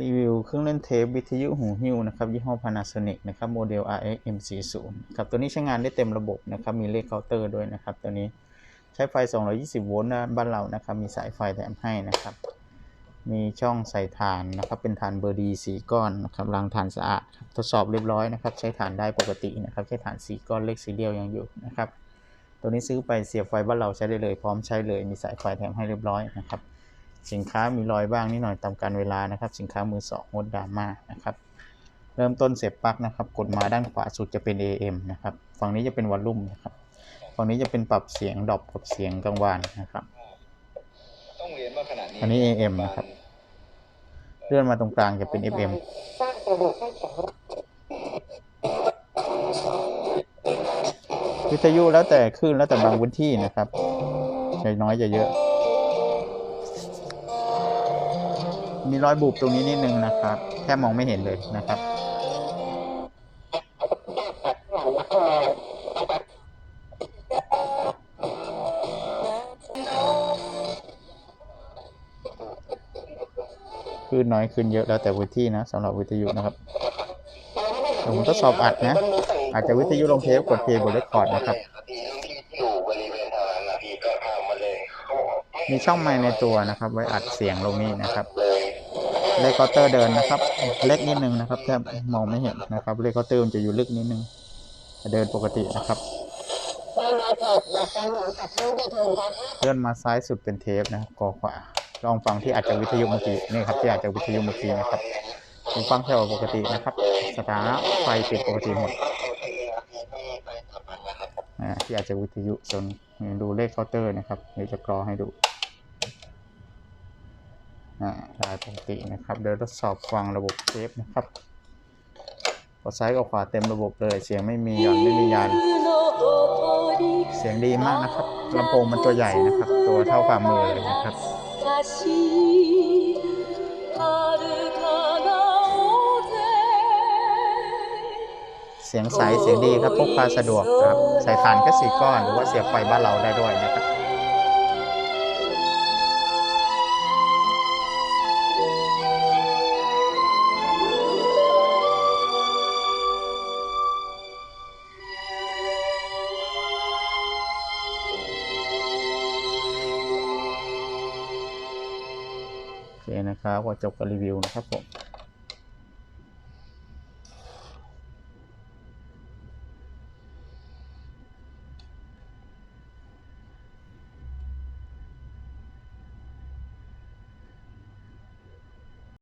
รีวิวเครื่องเล่นเทปวิทยุหูหิ้วนะครับยี่ห้อ Panasonic นะครับโมเดล RX M40 ครับตัวนี้ใช้งานได้เต็มระบบนะครับมีเลขเคาน์เตอร์ด้วยนะครับตัวนี้ใช้ไฟ 220 โวลต์นะบ้านเรานะครับมีสายไฟแถมให้นะครับ มีช่องใส่ถ่านนะครับเป็นถ่านเบอร์ดีสีก้อนนะครับล้างถ่านสะอาดทดสอบเรียบร้อยนะครับใช้ถ่านได้ปกตินะครับใช้ถ่านสีก้อนเลขสีเดียวยังอยู่นะครับตัวนี้ซื้อไปเสียบไฟบ้านเราใช้ได้เลย พร้อมใช้เลยมีสายไฟแถมให้เรียบร้อยนะครับ สินค้ามีรอยบ้างนิดหน่อยตามการเวลานะครับ สินค้ามือสองงดดราม่านะครับ เริ่มต้นเสียบปลั๊กนะครับ กดมาด้านขวาสุดจะเป็น AM นะครับ ฝั่งนี้จะเป็นวอลลุ่มนะครับ ฝั่งนี้จะเป็นปรับเสียงดรอปกับเสียงกลางวานนะครับต้องเรียนว่าขณะนี้อันนี้ AM นะครับ เลื่อนมาตรงกลางจะเป็น FM สร้างระบบให้แข็งแรงวิทยุแล้วแต่คลื่นแล้วแต่บางพื้นที่นะครับใช้น้อยจะเยอะ มีรอยบุบตรงนี้นิดนึงนะครับ แค่มองไม่เห็นเลยนะครับคลื่นน้อยขึ้นเยอะแล้วแต่พื้นที่นะสำหรับวิทยุนะครับผมทดสอบอัดนะ อาจจะวิทยุลงเทปกดเพลย์บนเรคคอร์ดนะครับ มีช่องไมค์ในตัวนะครับ ไว้อัดเสียงลงนี้นะครับ เลคเคาน์เตอร์เดินนะครับ เล็กนิดนึงนะครับแทบมองไม่เห็นนะครับเลคเคาน์เตอร์มันจะอยู่ลึกนิดนึง เดินปกตินะครับเลื่อนมาซ้ายสุดเป็นเทปนะครับกอขวาลองฟังที่อาจจะวิทยุเมื่อกี้นี่ครับที่อาจจะวิทยุเมื่อกี้นะครับผมฟังแค่ว่าปกตินะครับ สถานะไฟปิดปกติหมดนะครับอ่าที่อาจจะวิทยุจนดูเลขเคาน์เตอร์นะครับเดี๋ยวจะกรอให้ดู อ่าได้ปกตินะครับ เดี๋ยวทดสอบฟังระบบเทปนะครับกดซ้ายกับขวาเต็มระบบเลย เสียงไม่มีหย่อนไม่มียัน เสียงดีมากนะครับลำโพงมันตัวใหญ่นะครับ ตัวเท่าฝ่ามือเลยนะครับเสียงใสเสียงดีครับพกพาสะดวกครับ ใส่ถ่านแค่สี่ก้อน หรือว่าเสียบไฟบ้านเราได้ด้วยนะครับ เคนะครับก็จบการรีวิวนะครับผม